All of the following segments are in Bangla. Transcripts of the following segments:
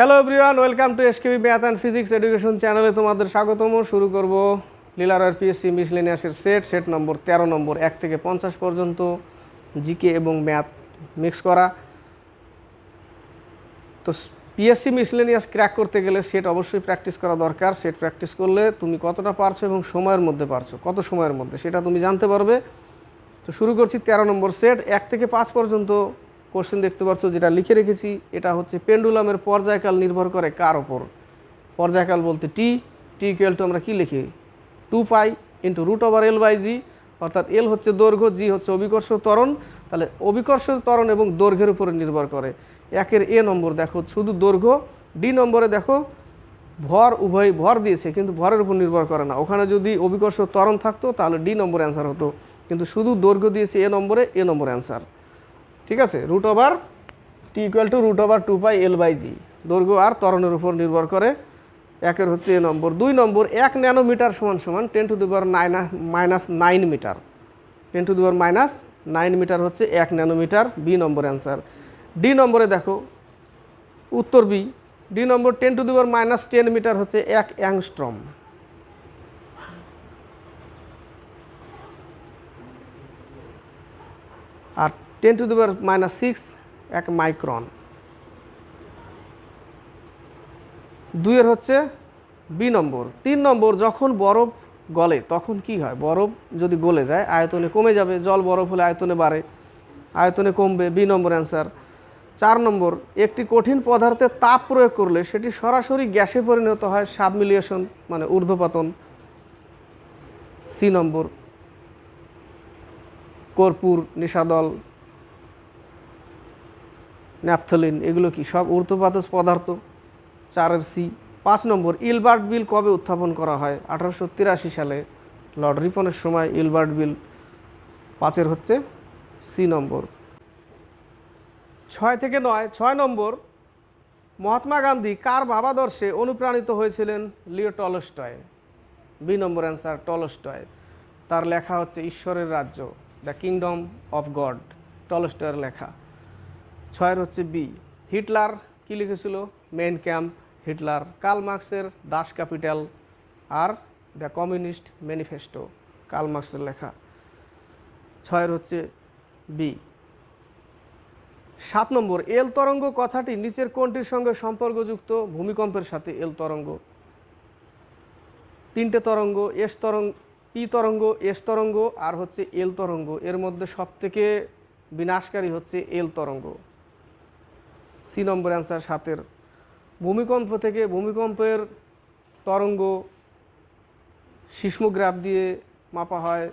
Hello everyone welcome to SKB math and physics education চ্যানেলে তোমাদের স্বাগতম। শুরু করব লিলার পিএসসি মিসলেনিয়াসের সেট সেট নম্বর তেরো নম্বর এক থেকে পঞ্চাশ পর্যন্ত জিকে এবং ম্যাথ মিক্স করা। তো পিএসসি মিসলেনিয়াস ক্র্যাক করতে গেলে সেট অবশ্যই প্র্যাকটিস করা দরকার। সেট প্র্যাকটিস করলে তুমি কতটা পারছ এবং সময়ের মধ্যে পারছ, কত সময়ের মধ্যে, সেটা তুমি জানতে পারবে। তো শুরু করছি তেরো নম্বর সেট এক থেকে পাঁচ পর্যন্ত কোশ্চেন দেখতে পাচ্ছ, যেটা লিখে রেখেছি, এটা হচ্ছে পেন্ডুলামের পর্যায়কাল নির্ভর করে কার ওপর? পর্যায়কাল বলতে টি টি ইকুয়াল টু আমরা কি লিখি? Two pi into root over L by G অর্থাৎ এল হচ্ছে দৈর্ঘ্য জি হচ্ছে অভিকর্ষ ত্বরণ। তাহলে অভিকর্ষ ত্বরণ এবং দৈর্ঘ্যের উপরে নির্ভর করে। একের এ নম্বর দেখো, শুধু দৈর্ঘ্য ডি নম্বরে দেখো, ভর উভয়, ভর দিয়েছে, কিন্তু ভরের উপর নির্ভর করে না। ওখানে যদি অভিকর্ষ ত্বরণ থাকতো, তাহলে ডি নম্বর অ্যান্সার হতো। কিন্তু শুধু দৈর্ঘ্য দিয়েছে এ নম্বরে এ নম্বর অ্যান্সার ঠিক আছে? Root over T equal to root over two pi L by G দৈর্ঘ্য আর ত্বরণের উপর নির্ভর করে। একের হচ্ছে এ নম্বর। দুই নম্বর, এক ন্যানোমিটার সমান সমান ten to the power nine minus nine metre ten to the power minus nine metre হচ্ছে এক nanometre B number answer D নম্বরে দেখো, উত্তর B D number ten to the power minus ten metre হচ্ছে এক angstrom R ten to the power minus six, এক মাইক্রন। দুইয়ের হচ্ছে বি নম্বর। তিন নম্বর যখন বরফ গলে, তখন কি হয়? বরফ যদি গলে যায়, আয়তনে কমে যাবে। জল বরফ হলে আয়তনে বাড়ে, আয়তনে কমবে। B number answer. চার নম্বর, একটি কঠিন পদার্থে তাপ প্রয়োগ করলে সেটি সরাসরি গ্যাসে পরিণত হয়, সাবমিলিয়েশন মানে ঊর্ধ্বপাতন। সি নম্বর, কর্পূর, নিশাদল। ন্যাপথলিন, এগুলো কি? সব ঊর্ধ্বপাতজ পদার্থ। চারের সি। পাঁচ নম্বর, ইলবার্ট বিল কবে উত্থাপন করা হয়? আঠারোশো তিরাশি সালে, লর্ড রিপনের সময় ইলবার্ট বিল পাঁচের হচ্ছে সি নম্বর। ছয় থেকে নয়, ছয় নম্বর, মহাত্মা গান্ধী কার ভাবাদর্শে অনুপ্রাণিত হয়েছিলেন Leo Tolstoy? B number answer, Tolstoy. তার লেখা হচ্ছে ঈশ্বরের রাজ্য, দ্য কিংডম অফ গড, টলস্টয়ের লেখা। ছয়ের হচ্ছে বি। হিটলার কি লিখেছিল? Mein Kampf, Hitler. কার্ল মার্কসের দাস ক্যাপিটাল আর দ্য কমিউনিস্ট ম্যানিফেস্টো, কার্ল মার্কসের লেখা। ছয়ের হচ্ছে বি। সাত নম্বর, এল তরঙ্গ কথাটি নিচের কোনটির সঙ্গে সম্পর্কযুক্ত? ভূমিকম্পের সাথে এল তরঙ্গ। তিনটে তরঙ্গ, এস তরঙ্গ পি তরঙ্গ, এস তরঙ্গ আর হচ্ছে এল তরঙ্গ। এর মধ্যে সবথেকে বিনাশকারী হচ্ছে এল তরঙ্গ। সি নম্বর অ্যান্সার সাতের। ভূমিকম্প থেকে ভূমিকম্পের তরঙ্গ সিসমোগ্রাফ দিয়ে মাপা হয়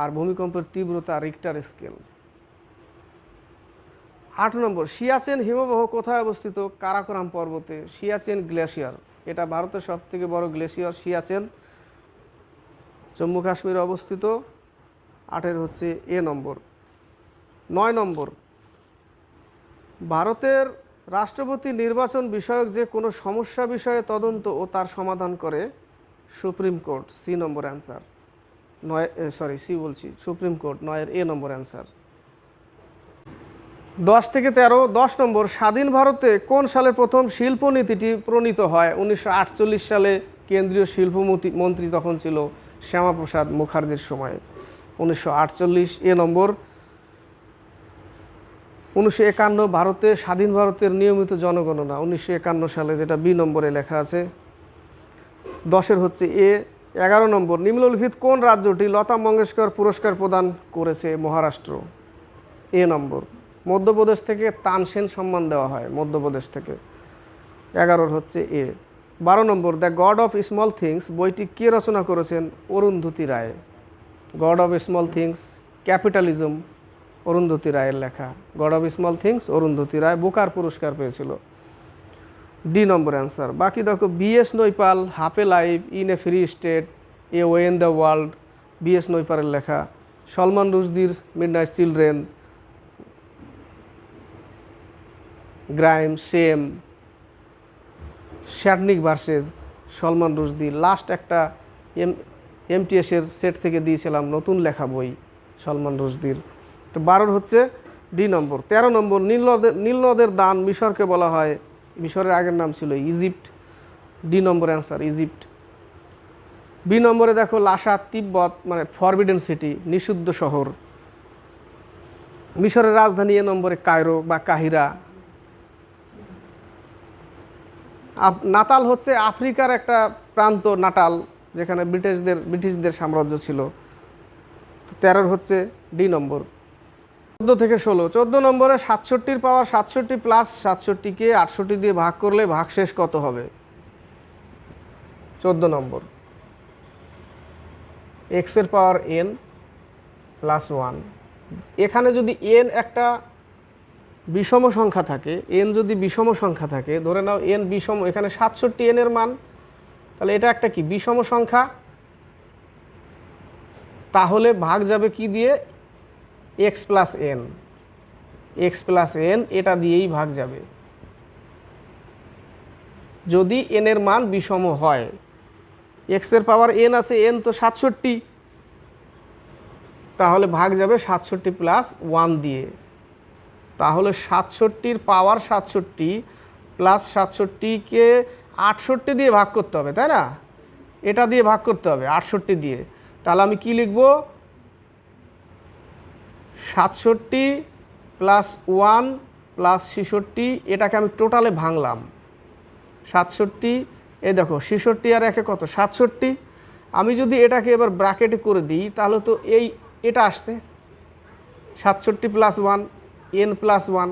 আর ভূমিকম্পের তীব্রতা রিক্টার স্কেল আট নম্বর, সিয়াচেন হিমবাহ কোথায় অবস্থিত? কারাকোরাম পর্বতে। সিয়াচেন গ্লেশিয়ার। এটা ভারতের সবথেকে বড় গ্লেশিয়ার সিয়াচেন। জম্মু কাশ্মীরে অবস্থিত। আটের হচ্ছে এ নম্বর। নয় নম্বর ভারতের রাষ্ট্রপতি নির্বাচন বিষয়ক যে কোনো সমস্যা বিষয়ে তদন্ত ও তার সমাধান করে supreme court, C number answer. নয় সরি, সি বলছি, সুপ্রিম কোর্ট নয়ের এ নম্বর অ্যান্সার। দশ থেকে তেরো, দশ নম্বর, স্বাধীন ভারতে কোন সালে প্রথম শিল্পনীতিটি প্রণীত হয়? উনিশশো আটচল্লিশ সালে কেন্দ্রীয় শিল্পমন্ত্রী মন্ত্রী তখন ছিল শ্যামাপ্রসাদ মুখার্জির সময়ে। উনিশশো আটচল্লিশ, এ নম্বর উনিশশো একান্ন ভারতে, স্বাধীন ভারতের নিয়মিত জনগণনা, উনিশশো একান্ন সালে যেটা বি নম্বরে লেখা আছে। দশের হচ্ছে এ, এগারো নম্বর, নিম্নলিখিত কোন রাজ্যটি লতা মঙ্গেশকর পুরস্কার প্রদান করেছে মহারাষ্ট্র? এ নম্বর, মধ্যপ্রদেশ থেকে তানসেন সম্মান দেওয়া হয়, মধ্যপ্রদেশ থেকে। এগারোর হচ্ছে এ। বারো number, the God of small things বইটি কে রচনা করেছেন? Arundhati Roy. God of small things, capitalism Arundhati রায়ের লেখা। God of small things Arundhati Roy Booker পুরস্কার পেয়েছিল। ডি নম্বর অ্যান্সার বাকি দেখো বিএস নৈপাল হাফে live in a free state a way in the world V S নৈপালের লেখা। Salman রুশদির midnight children Grimus shame satanic verses Salman Rushdie last একটা এম এমটিএসের সেট থেকে দিয়েছিলাম নতুন লেখা বই সলমান রুশদির তো বারোর হচ্ছে ডি নম্বর। তেরো নম্বর নীল নদের নীল নদের দান মিশরকে বলা হয়। মিশরের আগের নাম ছিল Egypt. D number answer, Egypt. B নম্বরে দেখো লাসা, তিব্বত মানে ফরবিডেন সিটি, নিষিদ্ধ শহর। মিশরের রাজধানী এ নম্বরে কায়রো বা কাহিরা। নাতাল হচ্ছে আফ্রিকার একটা প্রান্ত, নাটাল, যেখানে ব্রিটিশদের ব্রিটিশদের সাম্রাজ্য ছিল। তেরোর হচ্ছে ডি নম্বর। চোদ্দ থেকে ষোলো। চোদ্দ নম্বরে সাতষট্টির পাওয়ার সাতষট্টি প্লাস সাতষট্টিকে আটষট্টি দিয়ে ভাগ করলে ভাগশেষ কত হবে? চোদ্দ নম্বর। এক্সের পাওয়ার এন প্লাস ওয়ান এখানে যদি এন একটা বিষম সংখ্যা থাকে এন যদি বিষম সংখ্যা থাকে, ধরে নাও এন বিষম, এখানে সাতষট্টি এন এর মান, তাহলে এটা একটা কি? বিষম সংখ্যা। তাহলে ভাগ যাবে কি দিয়ে? X plus N X plus N এটা দিয়েই ভাগ যাবে। যদি এন এর মান বিষম হয় এক্সের পাওয়ার এন আছে এন তো সাতষট্টি, তাহলে ভাগ যাবে সাতষট্টি প্লাস ওয়ান দিয়ে। তাহলে সাতষট্টির পাওয়ার সাতষট্টি প্লাস সাতষট্টিকে আটষট্টি দিয়ে ভাগ করতে হবে, তাই না? এটা দিয়ে ভাগ করতে হবে, আটষট্টি দিয়ে। তাহলে আমি কি লিখব? সাতষট্টি প্লাস ওয়ান প্লাস ছেষট্টি, এটাকে আমি টোটালে ভাঙলাম। সাতষট্টি, এই দেখো, ছেষট্টি আর একে কত? সাতষট্টি। আমি যদি এটাকে এবার ব্রাকেটে করে দিই, তাহলে তো এই, এটা আসছে। সাতষট্টি plus one n plus one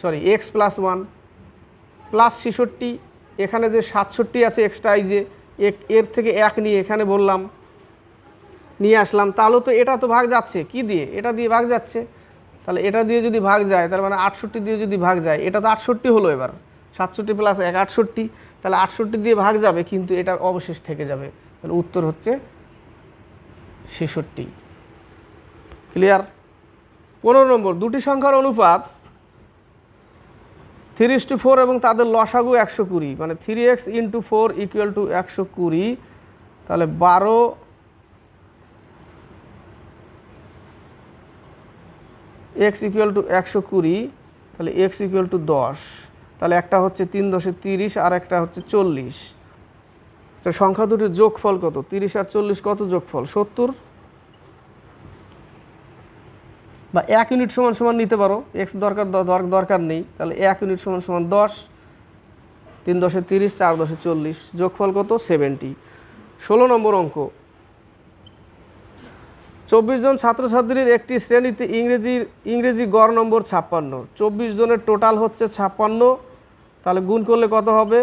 sorry x plus one plus ছেষট্টি। এখানে যে সাতষট্টি আছে এক্সট্রা এই যে এক এর থেকে এক নিয়ে এখানে বললাম নিয়ে আসলাম, তাহলে তো এটা তো ভাগ যাচ্ছে। কি দিয়ে? এটা দিয়ে ভাগ যাচ্ছে। তাহলে এটা দিয়ে যদি ভাগ যায়, তার মানে আটষট্টি দিয়ে যদি ভাগ যায়, এটা তো আটষট্টি হলো এবার। সাতষট্টি প্লাস এক, আটষট্টি, তাহলে আটষট্টি দিয়ে ভাগ যাবে, কিন্তু এটা অবশেষ থেকে যাবে। তাহলে উত্তর হচ্ছে ছেষট্টি। ক্লিয়ার পনেরো নম্বর, দুটি সংখ্যার অনুপাত থ্রি ইস টু ফোর এবং তাদের লসাগু একশো কুড়ি মানে three x into four equal to একশো কুড়ি, তাহলে বারো এক্স ইকুয়াল টু একশো কুড়ি, তাহলে এক্স ইকুয়াল টু দশ, তাহলে একটা হচ্ছে তিন দশে তিরিশ আর একটা হচ্ছে চল্লিশ। তো সংখ্যা দুটির যোগফল কত? তিরিশ আর চল্লিশ কত যোগফল? সত্তর? বা এক ইউনিট সমান সমান নিতে পারো। এক্স দরকার দরকার নেই। তাহলে এক ইউনিট সমান সমান দশ, তিন দশে তিরিশ, চার দশে চল্লিশ, যোগফল কত? সেভেন্টি। ষোলো নম্বর অঙ্ক। চব্বিশ জন ছাত্রছাত্রীর একটি শ্রেণীতে ইংরেজির ইংরেজি গড় নম্বর ছাপ্পান্ন। চব্বিশ জনের টোটাল হচ্ছে ছাপ্পান্ন। তাহলে গুণ করলে কত হবে?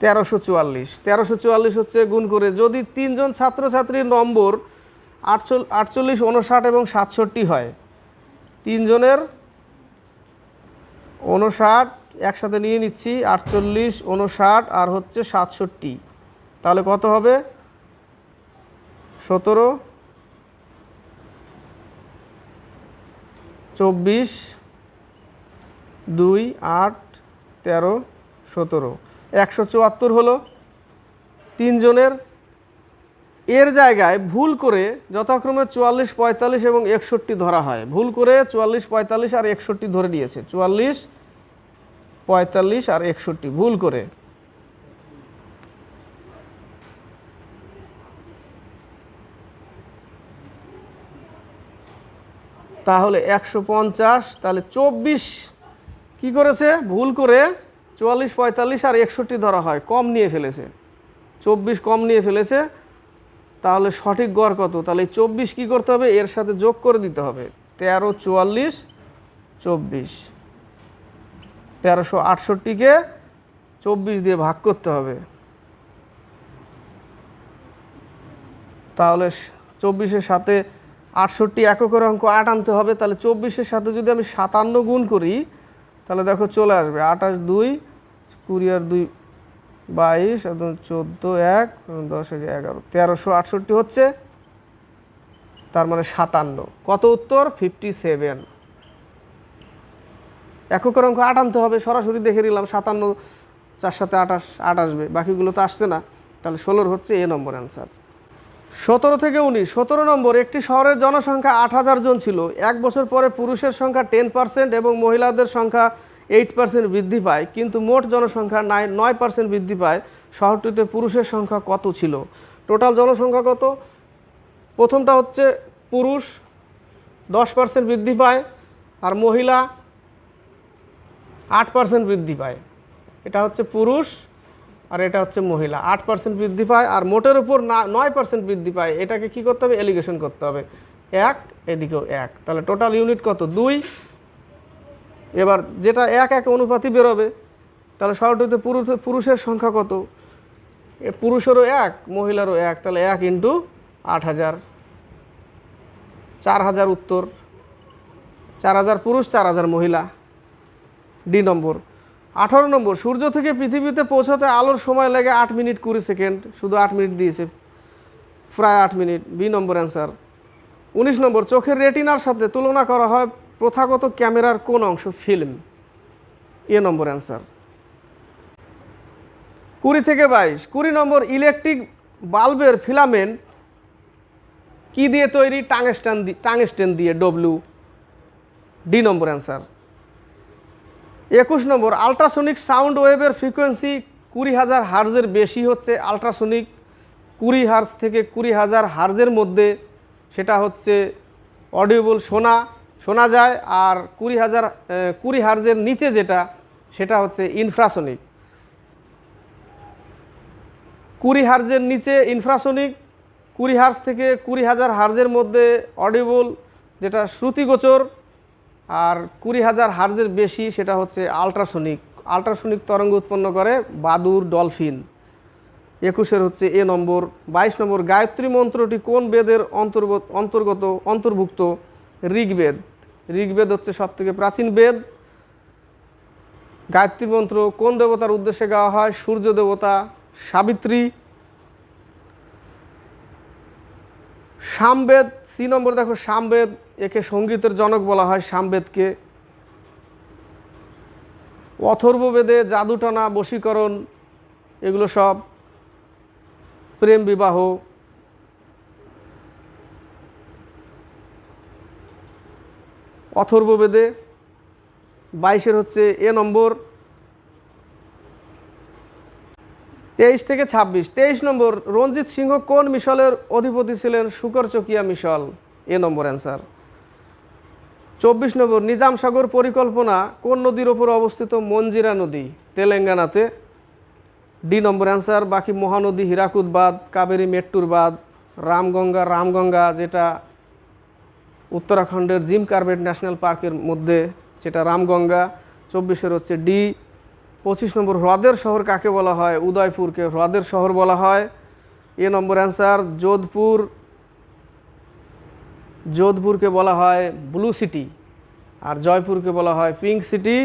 তেরোশো চুয়াল্লিশ। তেরোশো চুয়াল্লিশ হচ্ছে গুণ করে যদি তিনজন ছাত্রছাত্রীর নম্বর আটচল, আটচল্লিশ, উনষাট এবং সাতষট্টি হয় তিনজনের উনষাট একসাথে নিয়ে নিচ্ছি, আটচল্লিশ উনষাট আর হচ্ছে সাতষট্টি। তাহলে কত হবে? সতেরো, চব্বিশ, দুই, আট, তেরো, সতেরো। একশো চুয়াত্তর হলো তিনজনের। এর জায়গায় ভুল করে যথাক্রমে চুয়াল্লিশ, পঁয়তাল্লিশ এবং একষট্টি ধরা হয়। ভুল করে চুয়াল্লিশ, পঁয়তাল্লিশ আর একষট্টি ধরে নিয়েছে। চুয়াল্লিশ পঁয়তাল্লিশ আর একষট্টি, ভুল করে। তাহলে একশো পঞ্চাশ, তাহলে চব্বিশ, কি করেছে? ভুল করে চুয়াল্লিশ, পঁয়তাল্লিশ আর একষট্টি ধরা হয়, কম নিয়ে ফেলেছে। চব্বিশ কম নিয়ে ফেলেছে, তাহলে সঠিক গড় কত? তাহলে চব্বিশ কী করতে হবে? এর সাথে যোগ করে দিতে হবে। তেরো, চুয়াল্লিশ, চব্বিশ। তেরোশো আটষট্টিকে চব্বিশ দিয়ে ভাগ করতে হবে। তাহলে চব্বিশের সাথে আটষট্টি এককের অঙ্ক আট আনতে হবে। তাহলে চব্বিশের সাথে যদি আমি সাতান্ন গুণ করি, তাহলে দেখো চলে আসবে। আঠাশ দুই, কুড়ি আর দুই বাইশ এবং চোদ্দ এক, দশ এক এগারো। তেরোশো আটষট্টি হচ্ছে তার মানে সাতান্ন। কত উত্তর? ফিফটি সেভেন এককের অঙ্ক আট আনতে হবে, সরাসরি দেখে নিলাম সাতান্ন, চার সাথে আঠাশ, আট আসবে, বাকিগুলো তো আসছে না। তাহলে ষোলোর হচ্ছে এ নম্বর অ্যান্সার সতেরো থেকে উনিশ, সতেরো নম্বর, একটি শহরের জনসংখ্যা আট হাজার জন ছিল। এক বছর পরে পুরুষের সংখ্যা টেন পার্সেন্ট এবং মহিলাদের সংখ্যা এইট পার্সেন্ট বৃদ্ধি পায়, কিন্তু মোট জনসংখ্যা নাইন নয় পার্সেন্ট বৃদ্ধি পায়। শহরটিতে পুরুষের সংখ্যা কত ছিল? টোটাল জনসংখ্যা কত? প্রথমটা হচ্ছে পুরুষ, দশ পার্সেন্ট বৃদ্ধি পায়, আর মহিলা আট পার্সেন্ট বৃদ্ধি পায়। এটা হচ্ছে পুরুষ আর এটা হচ্ছে মহিলা। আট পার্সেন্ট বৃদ্ধি পায় আর মোটের উপর না, নয় পার্সেন্ট বৃদ্ধি পায়। এটাকে কি করতে হবে? এলিগেশন করতে হবে। এক, এদিকেও এক। তাহলে টোটাল ইউনিট কত? দুই। এবার যেটা এক এক অনুপাতই বেরোবে। তাহলে শহরটিতে পুরুষ, পুরুষের সংখ্যা কত? পুরুষেরও এক, মহিলারও এক। তাহলে এক ইন্টু আট হাজার। চার হাজার উত্তর। চার হাজার পুরুষ, চার হাজার মহিলা। D number. আঠারো নম্বর, সূর্য থেকে পৃথিবীতে পৌঁছাতে আলোর সময় লাগে আট মিনিট কুড়ি সেকেন্ড, শুধু আট মিনিট দিয়েছে, প্রায় আট মিনিট, বি নম্বর অ্যান্সার। উনিশ নম্বর, চোখের রেটিনার সাথে তুলনা করা হয় প্রথাগত ক্যামেরার কোন অংশ, ফিল্ম। এ নম্বর অ্যান্সার। কুড়ি থেকে বাইশ, কুড়ি নম্বর, ইলেকট্রিক বাল্বের ফিলামেন্ট কি দিয়ে তৈরি টাংস্টেন টাংস্টেন দিয়ে ডব্লিউ ডি নম্বর অ্যান্সার। একুশ নম্বর আলট্রাসোনিক সাউন্ড ওয়েভের ফ্রিকোয়েন্সি কুড়ি হাজার হার্জের বেশি হচ্ছে। আলট্রাসোনিক কুড়ি হার্জ থেকে কুড়ি হাজার হার্জের মধ্যে সেটা হচ্ছে অডিওবল শোনা শোনা যায়। আর কুড়ি হাজার কুড়ি হার্জের নিচে যেটা, সেটা হচ্ছে ইনফ্রাসোনিক কুড়ি হার্জের নিচে ইনফ্রাসোনিক কুড়ি হার্জ থেকে কুড়ি হাজার হার্জের মধ্যে অডিবল যেটা শ্রুতিগোচর। আর কুড়ি হাজার হার্জের বেশি সেটা হচ্ছে আলট্রাসোনিক। আলট্রাসোনিক তরঙ্গ উৎপন্ন করে বাদুর ডলফিন। একুশের হচ্ছে এ নম্বর, বাইশ নম্বর, গায়ত্রী মন্ত্রটি কোন বেদের অন্তর্গত অন্তর্গত, অন্তর্ভুক্ত? ঋগ্বেদ। ঋগ্বেদ হচ্ছে সবথেকে প্রাচীন বেদ। গায়ত্রী মন্ত্র কোন দেবতার উদ্দেশ্যে গাওয়া হয়? সূর্য দেবতা, সাবিত্রী। সামবেদ, সি নম্বর দেখো, সামবেদ একে সঙ্গীতের জনক বলা হয় সামবেদকে। অথর্ববেদে জাদুটনা, বশীকরণ, এগুলো সব প্রেম বিবাহ। অথর্ববেদে বাইশের হচ্ছে এ নম্বর, তেইশ থেকে ছাব্বিশ। তেইশ নম্বর, রঞ্জিত সিংহ কোন মিশলের অধিপতি ছিলেন? Sukerchakia Misl. A number answer. চব্বিশ নম্বর, নিজাম সাগর পরিকল্পনা, কোন নদীর ওপর অবস্থিত মঞ্জিরা নদী? তেলেঙ্গানাতে। ডি নম্বর অ্যান্সার বাকি মহানদী হীরাকুদ বাদ কাবেরী মেট্টুর বাদ রামগঙ্গা রামগঙ্গা, যেটা উত্তরাখণ্ডের জিম কার্বেট ন্যাশনাল পার্কের মধ্যে, যেটা রামগঙ্গা। চব্বিশের হচ্ছে ডি পঁচিশ নম্বর, হ্রদের শহর কাকে বলা হয়? উদয়পুরকে হ্রদের শহর বলা হয়। এ নম্বর অ্যান্সার যোধপুর যোধপুরকে বলা হয় ব্লু সিটি, আর জয়পুরকে বলা হয় পিঙ্ক সিটি,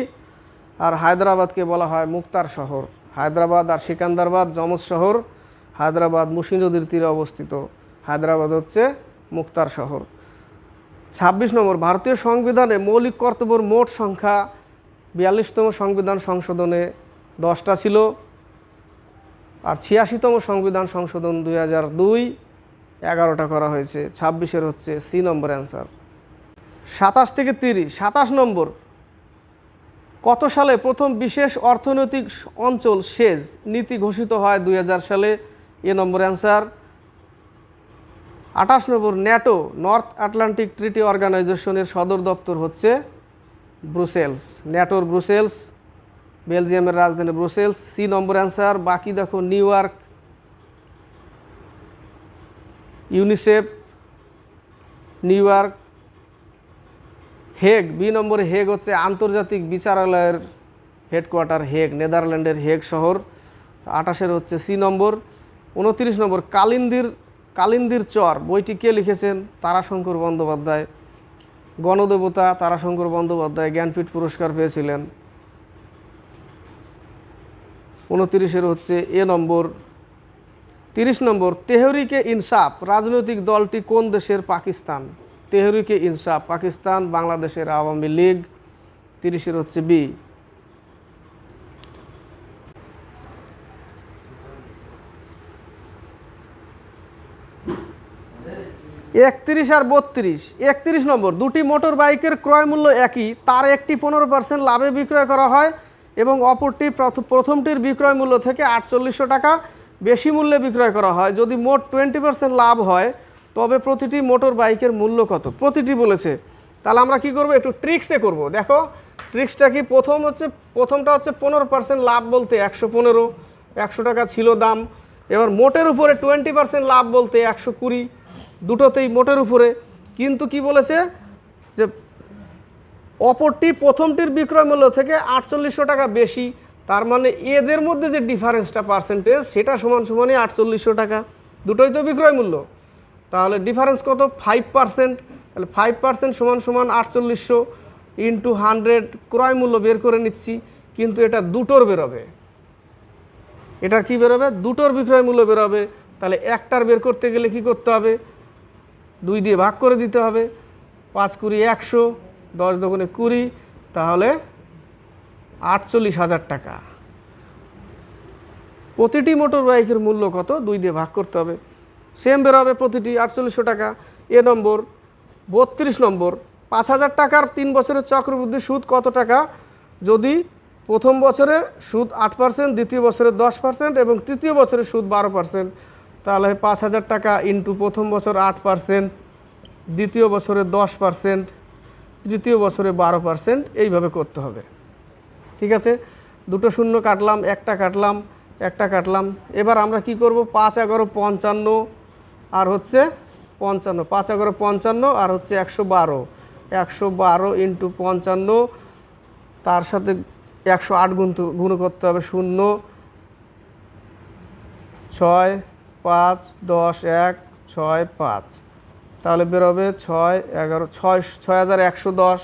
আর হায়দ্রাবাদকে বলা হয় মুক্তার শহর। হায়দ্রাবাদ আর সিকান্দারবাদ যমজ শহর। হায়দ্রাবাদ মুসি নদীর তীরে অবস্থিত। হায়দ্রাবাদ হচ্ছে মুক্তার শহর। ছাব্বিশ নম্বর, ভারতীয় সংবিধানে মৌলিক কর্তব্যের মোট সংখ্যা বিয়াল্লিশতম সংবিধান সংশোধনে দশটা ছিল। আর ছিয়াশিতম সংবিধান সংশোধন দুই হাজার দুই। এগারোটা করা হয়েছে, ছাব্বিশের হচ্ছে সি নম্বর অ্যান্সার। সাতাশ থেকে তিরিশ, সাতাশ নম্বর। কত সালে প্রথম বিশেষ অর্থনৈতিক অঞ্চল সেজ নীতি ঘোষিত হয় দুই হাজার সালে? A number answer. আঠাশ number, NATO, North Atlantic Treaty অর্গানাইজেশনের সদর দপ্তর হচ্ছে ব্রুসেলস, ন্যাটোর ব্রুসেলস, বেলজিয়ামের রাজধানী ব্রুসেলস। সি নম্বর অ্যান্সার, বাকি দেখো New York UNICEF, New York, Hague, B নম্বরে হেগ হচ্ছে আন্তর্জাতিক বিচারালয়ের হেডকোয়ার্টার হেগ, নেদারল্যান্ডের হেগ শহর। আঠাশের হচ্ছে সি নম্বর। উনত্রিশ নম্বর, কালিন্দির কালিন্দির চর, বইটি কে লিখেছেন? তারাশঙ্কর বন্দ্যোপাধ্যায়। গণদেবতা তারাশঙ্কর বন্দ্যোপাধ্যায় জ্ঞানপীঠ পুরস্কার পেয়েছিলেন। উনত্রিশের হচ্ছে এ নম্বর। তিরিশ নম্বর, তেহরিকে ইনসাফ, রাজনৈতিক দলটি কোন দেশের পাকিস্তান? তেহরিকে ইনসাফ, পাকিস্তান, বাংলাদেশের আওয়ামী লীগ। তিরিশের হচ্ছে বি। একত্রিশ আর বত্রিশ। একত্রিশ নম্বর, দুটি মোটর বাইকের ক্রয় মূল্য একই, তার একটি পনেরো পার্সেন্ট লাভে বিক্রয় করা হয় এবং অপরটি প্রথ- প্রথমটির বিক্রয় মূল্য থেকে আটচল্লিশশো টাকা বেশি মূল্যে বিক্রয় করা হয়। যদি মোট টোয়েন্টি পার্সেন্ট লাভ হয়, তবে প্রতিটি মোটর বাইকের মূল্য কত? প্রতিটি বলেছে। তাহলে আমরা কি করব? একটু ট্রিক্সে করব। দেখো ট্রিক্সটা কি? প্রথম হচ্ছে, প্রথমটা হচ্ছে পনেরো পার্সেন্ট লাভ বলতে একশো পনেরো, একশো টাকা ছিল দাম। এবার মোটের উপরে টোয়েন্টি পার্সেন্ট লাভ বলতে একশো কুড়ি, দুটোতেই মোটের উপরে। কিন্তু কি বলেছে? যে অপরটি প্রথমটির বিক্রয় মূল্য থেকে আটচল্লিশশো টাকা বেশি তার মানে এদের মধ্যে যে ডিফারেন্সটা পার্সেন্টেজ সেটা সমান সমানই আটচল্লিশশো টাকা। দুটোই তো বিক্রয় মূল্য। তাহলে ডিফারেন্স কত? ফাইভ পার্সেন্ট তাহলে ফাইভ পার্সেন্ট সমান সমান আটচল্লিশশো ইন্টু হান্ড্রেড ক্রয় মূল্য বের করে নিচ্ছি, কিন্তু এটা দুটোর বেরোবে। এটা কি বেরোবে? দুটোর বিক্রয় মূল্য বেরোবে। তাহলে একটার বের করতে গেলে কি করতে হবে? দুই দিয়ে ভাগ করে দিতে হবে। পাঁচ কুড়ি একশো, দশ দোকানে কুড়ি, তাহলে আটচল্লিশ হাজার টাকা। প্রতিটি মোটর বাইকের মূল্য কত? দুই দিয়ে ভাগ করতে হবে। সেম বেরোবে প্রতিটি আটচল্লিশশো টাকা। এ নম্বর, বত্রিশ নম্বর, পাঁচ হাজার টাকার তিন বছরের চক্রবৃদ্ধি সুদ কত টাকা? যদি প্রথম বছরে সুদ আট পার্সেন্ট, দ্বিতীয় বছরে দশ পার্সেন্ট এবং তৃতীয় বছরে সুদ বারো পার্সেন্ট, তাহলে পাঁচ হাজার টাকা ইন্টু প্রথম বছর আট পার্সেন্ট, দ্বিতীয় বছরে দশ পার্সেন্ট, তৃতীয় বছরে বারো পার্সেন্ট, এইভাবে করতে হবে। ঠিক আছে? দুটো শূন্য কাটলাম, একটা কাটলাম একটা কাটলাম। এবার আমরা কি করব? পাঁচ এগারো পঞ্চান্ন আর হচ্ছে পঞ্চান্ন। পাঁচ এগারো পঞ্চান্ন আর হচ্ছে একশো বারো। একশো বারো ইন্টু পঞ্চান্ন, তার সাথে একশো আট গুণ গুণ করতে হবে শূন্য। ছয়, পাঁচ, দশ, এক, ছয়, পাঁচ। তাহলে বেরোবে ছয় এগারো ছয় ছয় হাজার একশো দশ,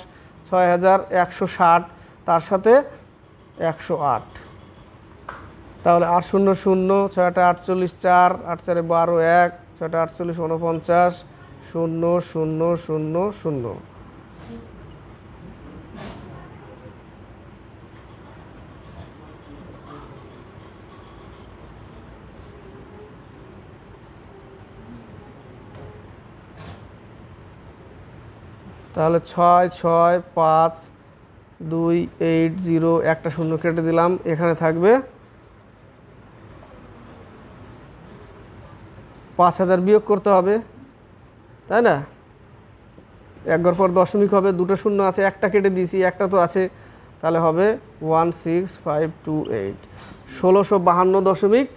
ছয় হাজার একশো ষাট। তার সাথে একশো আট। তাহলে আট শূন্য শূন্য, ছয়টা আটচল্লিশ চার, আট চারে বারো এক, ছয়টা আটচল্লিশ উনপঞ্চাশ শূন্য শূন্য শূন্য শূন্য। তাহলে ছয় ছয়, পাঁচ দুই এইট জিরো একটা শূন্য কেটে দিলাম, এখানে থাকবে পাঁচ হাজার বিয়োগ করতে হবে, তাই না? একবার পর দশমিক হবে, দুটো শূন্য আছে, একটা কেটে দিয়েছি, একটা তো আছে, তাহলে হবে one six five two eight, ষোলোশো বাহান্ন দশমিক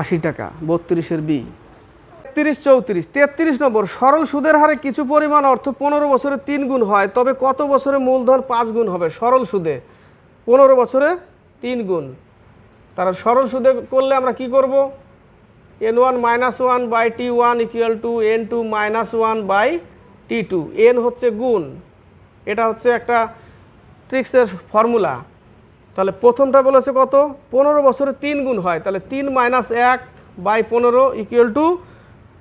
আশি টাকা, বত্রিশের বি। তেত্রিশ চৌত্রিশ, তেত্রিশ নম্বর, সরল সুদের হারে কিছু পরিমাণ অর্থ পনেরো বছরে তিন গুণ হয়, তবে কত বছরে মূলধন পাঁচ গুণ হবে? সরল সুদে পনেরো বছরে তিন গুণ। তারা সরল সুদে করলে আমরা কি করব? N one minus one by t one equal to n two minus one by t two n হচ্ছে গুণ। এটা হচ্ছে একটা ট্রিক্সের ফর্মুলা। তাহলে প্রথমটা বলেছে কত? পনেরো বছরে তিন গুণ হয়। তাহলে তিন মাইনাস এক বাই পনেরো ইকুয়াল টু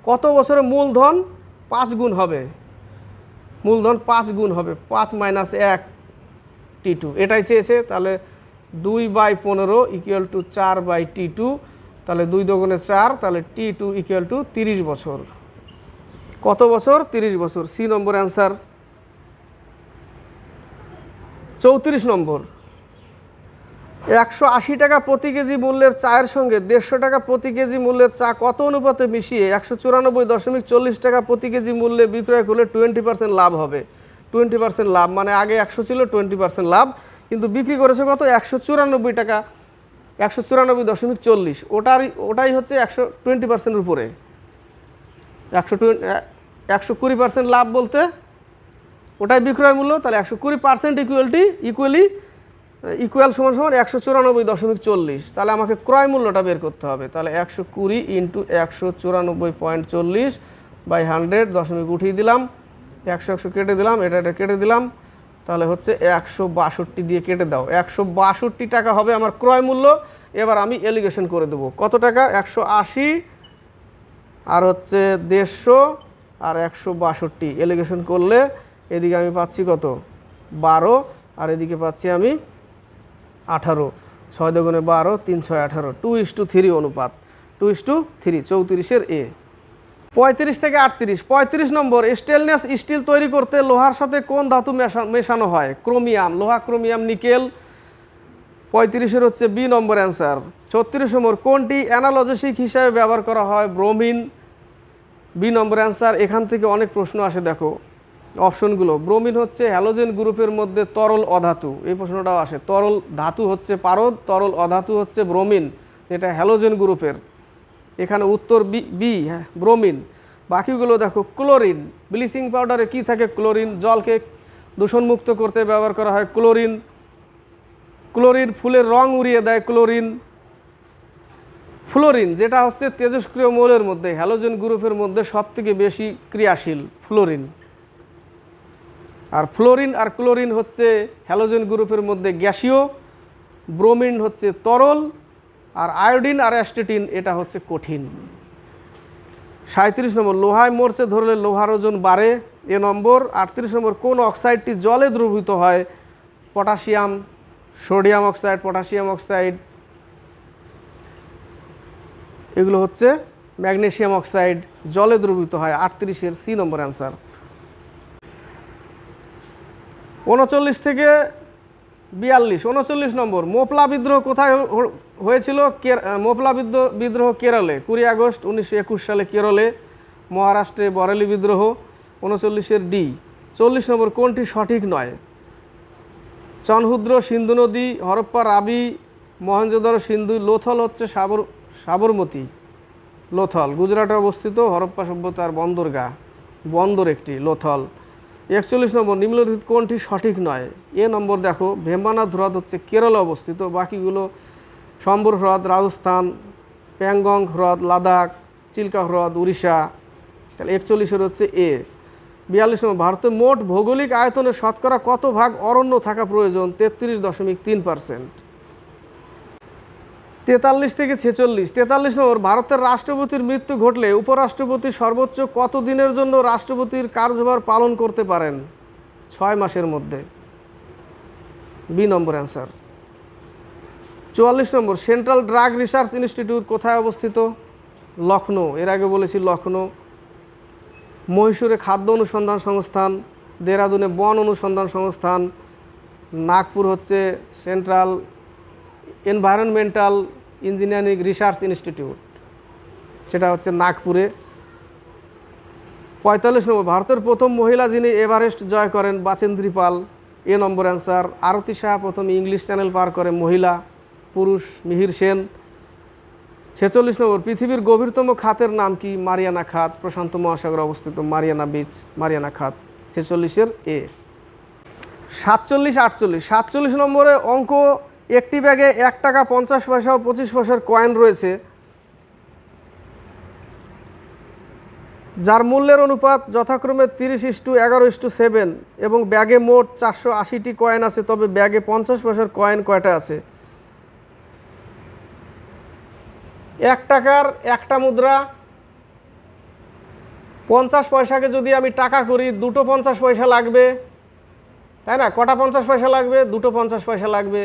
কত বছরে মূলধন পাঁচ গুণ হবে? মূলধন পাঁচ গুণ হবে, পাঁচ মাইনাস এক টি টু। এটাই চেয়েছে, তাহলে দুই বাই পনেরো ইকুয়াল টু চার বাই টি টু, তাহলে দুই দোকানে চার, তাহলে টি টু ইকুয়াল টু তিরিশ বছর। কত বছর? তিরিশ বছর। সি নম্বর অ্যান্সার চৌত্রিশ নম্বর। একশো আশি টাকা প্রতি কেজি মূল্যের চায়ের সঙ্গে দেড়শো টাকা প্রতি কেজি মূল্যের চা কত অনুপাতে মিশিয়ে একশো চুরানব্বই দশমিক চল্লিশ টাকা প্রতি কেজি মূল্যে বিক্রয় করলে টোয়েন্টি পার্সেন্ট লাভ হবে। টোয়েন্টি পার্সেন্ট লাভ মানে আগে একশো ছিল, টোয়েন্টি পার্সেন্ট লাভ। কিন্তু বিক্রি করেছে কত? একশো চুরানব্বই টাকা, একশো চুরানব্বই দশমিক চল্লিশ। ওটারই, ওটাই হচ্ছে একশো টোয়েন্টি পার্সেন্টের উপরে। একশো একশো কুড়ি পার্সেন্ট লাভ বলতে ওটাই বিক্রয় মূল্য, তাহলে একশো কুড়ি পার্সেন্ট ইকুয়ালটি ইকুয়ালি ইকুয়াল সমান সমান একশো চুরানব্বই দশমিক চল্লিশ। তাহলে আমাকে ক্রয় মূল্যটা বের করতে হবে। তাহলে একশো কুড়ি ইন্টু একশো চুরানব্বই পয়েন্ট চল্লিশ বাই হান্ড্রেড দশমিক উঠিয়ে দিলাম। একশো একশো কেটে দিলাম, এটা এটা কেটে দিলাম। তাহলে হচ্ছে একশো বাষট্টি দিয়ে কেটে দাও। একশো বাষট্টি টাকা হবে আমার ক্রয় মূল্য। এবার আমি এলিগেশন করে দেবো। কত টাকা? একশো আশি আর হচ্ছে দেড়শো আর একশো বাষট্টি। এলিগেশন করলে এদিকে আমি পাচ্ছি কত? বারো। আর এদিকে পাচ্ছি আমি আঠারো, ছয় দোগুণে বারো, তিন ছয় আঠারো টু ইস টু থ্রি অনুপাত টু ইস টু থ্রি চৌত্রিশের এ পঁয়ত্রিশ থেকে আটত্রিশ, পঁয়ত্রিশ নম্বর স্টেনলেস স্টিল তৈরি করতে লোহার সাথে কোন ধাতু মেশা- মেশানো হয়? ক্রোমিয়াম, লোহা, ক্রোমিয়াম, নিকেল। পঁয়ত্রিশের হচ্ছে বি নম্বর অ্যান্সার ছত্রিশ নম্বর, কোনটি অ্যানালজেসিক হিসাবে ব্যবহার করা হয়? ব্রোমিন। বি নম্বর অ্যান্সার এখান থেকে অনেক প্রশ্ন আসে, দেখো। অপশনগুলো। ব্রোমিন হচ্ছে হ্যালোজেন গ্রুপের মধ্যে তরল অধাতু। এই প্রশ্নটাও আসে। তরল ধাতু হচ্ছে পারদ, তরল অধাতু হচ্ছে ব্রোমিন এটা হ্যালোজেন গ্রুপের। এখানে উত্তর বি বি হ্যাঁ ব্রোমিন। বাকিগুলো দেখো, ক্লোরিন। ব্লিচিং পাউডারে কি থাকে? ক্লোরিন। জলকে দূষণমুক্ত করতে ব্যবহার করা হয় ক্লোরিন। ক্লোরিন ফুলের রং উড়িয়ে দেয় ক্লোরিন। ফ্লোরিন, যেটা হচ্ছে তেজস্ক্রিয় মৌলের মধ্যে, হ্যালোজেন গ্রুপের মধ্যে সবথেকে বেশি ক্রিয়াশীল, ফ্লোরিন। আর ফ্লোরিন আর ক্লোরিন হচ্ছে হ্যালোজেন গ্রুপের মধ্যে গ্যাসীয়, ব্রোমিন হচ্ছে তরল, আর আয়োডিন আর অ্যাস্টেটিন, এটা হচ্ছে কঠিন। সাঁত্রিশ নম্বর, লোহায় মরচে ধরলে লোহার ওজন বাড়ে, এ নম্বর। আটত্রিশ নম্বর, কোন অক্সাইডটি জলে দ্রবীভূত হয়? Potassium, sodium oxide, potassium oxide. এগুলো হচ্ছে ম্যাগনেশিয়াম অক্সাইড, জলে দ্রবীভূত হয়। আটত্রিশের সি নম্বর অ্যান্সার। উনচল্লিশ থেকে বিয়াল্লিশ, উনচল্লিশ নম্বর। মোপলা বিদ্রোহ কোথায় হয়েছিল? মোপলা বিদ্রোহ বিদ্রোহ কেরলে, কুড়ি আগস্ট উনিশশো একুশ সালে কেরলে, মহারাষ্ট্রে বরেলি বিদ্রোহ, উনচল্লিশের ডি। চল্লিশ নম্বর, কোনটি সঠিক নয়? চনহুদ্র সিন্ধু নদী, হরপ্পা রাবি মহেঞ্জোদারো সিন্ধু, লোথল হচ্ছে সাবর, সাবরমতী। লোথল, গুজরাটে অবস্থিত, হরপ্পা সভ্যতার বন্দরগাহ। বন্দর একটি, লোথল। একচল্লিশ নম্বর, নিম্নলিখিত কোনটি সঠিক নয়? এ নম্বর দেখো ভেম্বানাথ হ্রদ হচ্ছে কেরলে অবস্থিত। বাকিগুলো সম্বর হ্রদ, রাজস্থান, প্যাংগং হ্রদ, লাদাখ, চিল্কা হ্রদ, উড়িষ্যা। তাহলে একচল্লিশের হচ্ছে এ। বিয়াল্লিশ নম্বর ভারতের মোট ভৌগোলিক আয়তনের শতকরা কত ভাগ অরণ্য থাকা প্রয়োজন? তেত্রিশ দশমিক তিন পার্সেন্ট। তেতাল্লিশ থেকে ছেচল্লিশ। তেতাল্লিশ নম্বর, ভারতের রাষ্ট্রপতির মৃত্যু ঘটলে উপরাষ্ট্রপতি সর্বোচ্চ কত দিনের জন্য রাষ্ট্রপতির কার্যভার পালন করতে পারেন? ছয় মাসের মধ্যে। B number answer. চুয়াল্লিশ number, central drug research institute কোথায় অবস্থিত? লখনৌ এর আগে বলেছি লখনৌ মহীশূরে খাদ্য অনুসন্ধান সংস্থান, দেরাদুনে বন অনুসন্ধান সংস্থান, নাগপুর হচ্ছে central environmental engineering research institute সেটা হচ্ছে নাগপুরে। পঁয়তাল্লিশ নম্বর, ভারতের প্রথম মহিলা যিনি এভারেস্ট জয় করেন Bachendri Pal. A number answer. Arati Saha প্রথম ইংলিশ চ্যানেল পার করে মহিলা, পুরুষ, মিহির সেন। ছেচল্লিশ নম্বর, পৃথিবীর গভীরতম খাতের নাম কি? মারিয়ানা খাত। প্রশান্ত মহাসাগরে অবস্থিত মারিয়ানা বিচ, মারিয়ানা খাত। ছেচল্লিশের এ। সাতচল্লিশ, আটচল্লিশ। সাতচল্লিশ নম্বরে অঙ্ক একটি ব্যাগে এক টাকা পঞ্চাশ পয়সা ও পঁচিশ পয়সার কয়েন রয়েছে। যার মূল্যের অনুপাত যথাক্রমে তিরিশ ইস্টু এগারো ইস্টু সেভেন এবং ব্যাগে মোট চারশো আশিটি কয়েন আছে, তবে ব্যাগে পঞ্চাশ পয়সার কয়েন কয়টা আছে? এক টাকার একটা মুদ্রা পঞ্চাশ পয়সাকে যদি আমি টাকা করি, দুটো পঞ্চাশ পয়সা লাগবে। তাই না? কটা পঞ্চাশ পয়সা লাগবে? দুটো পঞ্চাশ পয়সা লাগবে।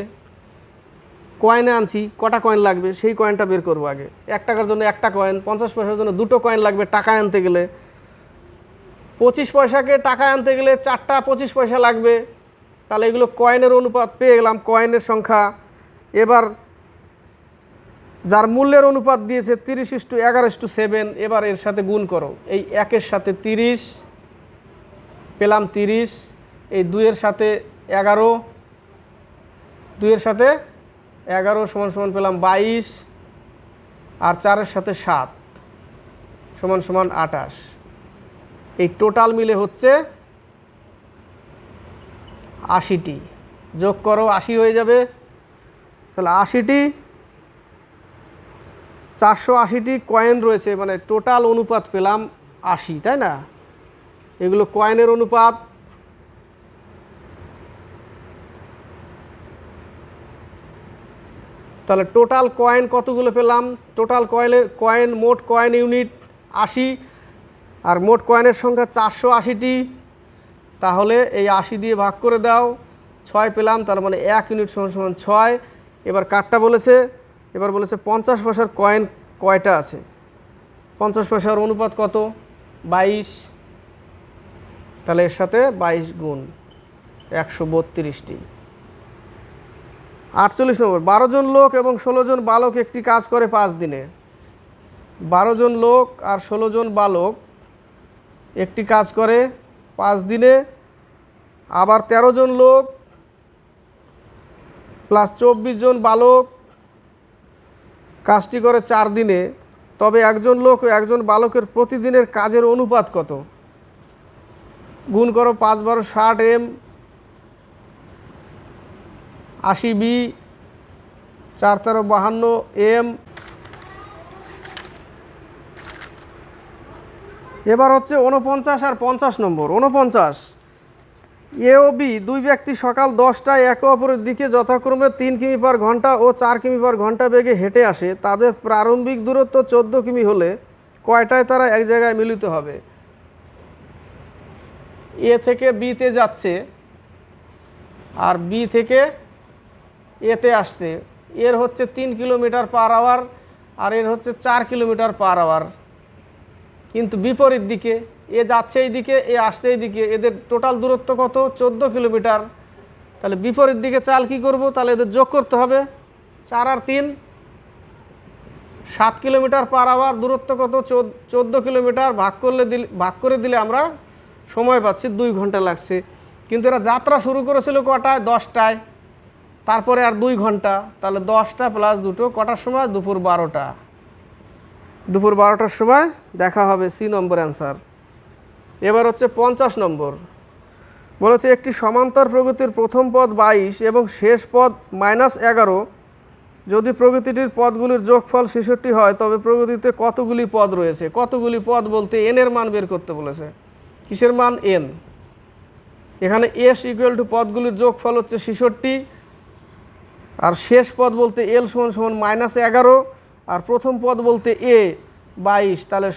কয়েনে আনছি, কটা কয়েন লাগবে, সেই কয়েনটা বের করব আগে। এক টাকার জন্য একটা কয়েন পঞ্চাশ পয়সার জন্য দুটো কয়েন লাগবে টাকা আনতে গেলে। পঁচিশ পয়সাকে টাকা আনতে গেলে চারটা পঁচিশ পয়সা লাগবে। তাহলে এগুলো কয়েনের অনুপাত পেয়ে গেলাম কয়েনের সংখ্যা। এবার যার মূল্যের অনুপাত দিয়েছে তিরিশ ইস্টু এগারো ইস্টু সেভেন, এবার এর সাথে গুণ করো। এই একের সাথে তিরিশ, পেলাম তিরিশ, এই দুইয়ের সাথে এগারো, দুইয়ের সাথে এগারো সমান সমান পেলাম বাইশ, আর চারের সাথে সাত সমান সমান আটাশ এই টোটাল মিলে হচ্ছে আশিটি। যোগ করো, আশি হয়ে যাবে। তাহলে আশিটি, চারশো আশিটি কয়েন রয়েছে মানে টোটাল অনুপাত পেলাম আশি, তাই না? এগুলো কয়েনের অনুপাত তাহলে টোটাল কয়েন কতগুলো পেলাম? টোটাল কয়েনের কয়েন মোট কয়েন ইউনিট আশি, আর মোট কয়েনের সংখ্যা চারশো আশিটি। তাহলে এই আশি দিয়ে ভাগ করে দাও, ছয় পেলাম, তার মানে এক ইউনিট সমান সমান ছয়। এবার কাঠটা বলেছে, এবার বলেছে পঞ্চাশ পয়সার কয়েন কয়টা আছে? পঞ্চাশ পয়সার অনুপাত কত? বাইশ। তাহলে এর সাথে বাইশ গুণ একশো বত্রিশটি। আটচল্লিশ নম্বর, বারো জন লোক এবং ষোলো জন বালক একটি কাজ করে পাঁচ দিনে। বারো জন লোক আর ষোলো জন বালক একটি কাজ করে পাঁচ দিনে। আবার ১৩ জন লোক প্লাস চব্বিশ জন বালক কাজটি করে চার দিনে। তবে একজন লোক ও একজন বালকের প্রতিদিনের কাজের অনুপাত কত? গুণ করো পাঁচ বারো ষাট এম আশি বি, চার তেরো বাহান্ন এম। এবার হচ্ছে উনপঞ্চাশ আর পঞ্চাশ নম্বর উনপঞ্চাশ এ বি, দুই ব্যক্তি সকাল দশটায় একে অপরের দিকে যথাক্রমে তিন কিমি পার ঘণ্টা ও চার কিমি পার ঘণ্টা বেগে হেঁটে আসে। তাদের প্রারম্ভিক দূরত্ব চোদ্দ কিমি হলে কয়টায় তারা এক জায়গায় মিলিত হবে? এ থেকে বিতে যাচ্ছে, আর বি থেকে এতে আসছে। এর হচ্ছে তিন কিলোমিটার পার আওয়ার আর এর হচ্ছে চার কিলোমিটার পার আওয়ার কিন্তু বিপরীত দিকে, এ যাচ্ছে এই দিকে, এ আসছে এই দিকে, এদের টোটাল দূরত্ব কত? চোদ্দ কিলোমিটার। তাহলে বিপরীত দিকে চাল কি করব? তাহলে এদের যোগ করতে হবে। চার আর তিন, সাত কিলোমিটার পার আওয়ার দূরত্ব কত? চোদ্দ কিলোমিটার। ভাগ করলে দিলে ভাগ করে দিলে আমরা সময় পাচ্ছি, দুই ঘণ্টা লাগছে। কিন্তু এরা যাত্রা শুরু করেছিল কটায়? দশটায়। তারপরে আর দুই ঘণ্টা, তাহলে দশটা প্লাস দুটো, কটার সময়? দুপুর বারোটা। দুপুর বারোটার সময় দেখা হবে সি নম্বর অ্যান্সার এবার হচ্ছে পঞ্চাশ নম্বর। বলেছে, একটি সমান্তর প্রগতির প্রথম পদ বাইশ এবং শেষ পদ মাইনাস এগারো। যদি প্রগতিটির পদগুলির যোগফল ছেষট্টি হয়, তবে প্রগতিতে কতগুলি পদ রয়েছে? কতগুলি পদ বলতে এন এর মান বের করতে বলেছে। কিসের মান? এন এখানে এস ইকুয়াল টু পদগুলির যোগফল হচ্ছে ছেষট্টি আর শেষ পদ বলতে এল সমান সমান মাইনাস এগারো, আর প্রথম পদ বলতে এ বাইশ। তাহলে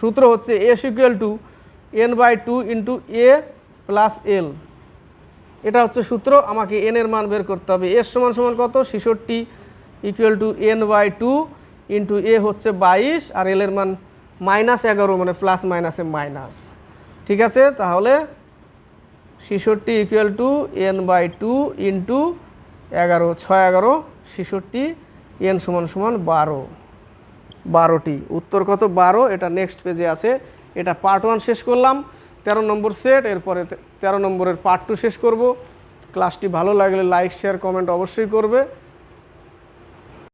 সূত্র হচ্ছে S equal to n by two into a plus l এটা হচ্ছে সূত্র, আমাকে এন এর মান বের করতে হবে। এস সমান সমান কত? ছেষট্টি equal to n by two into a হচ্ছে বাইশ, আর এল এর মান মাইনাস এগারো মানে প্লাস মাইনাসে মাইনাস ঠিক আছে? তাহলে ছেষট্টি equal to n by two into এগারো, ছয় এগারো, ছেষট্টি, এন সমান সমান বারো। বারোটি। উত্তর কত? বারো। এটা নেক্সট পেজে আছে। এটা পার্ট ওয়ান শেষ করলাম। তেরো নম্বর সেট এরপরে তে- তেরো নম্বরের পার্ট টু শেষ করব। ক্লাসটি ভালো লাগলে লাইক শেয়ার কমেন্ট অবশ্যই করবে।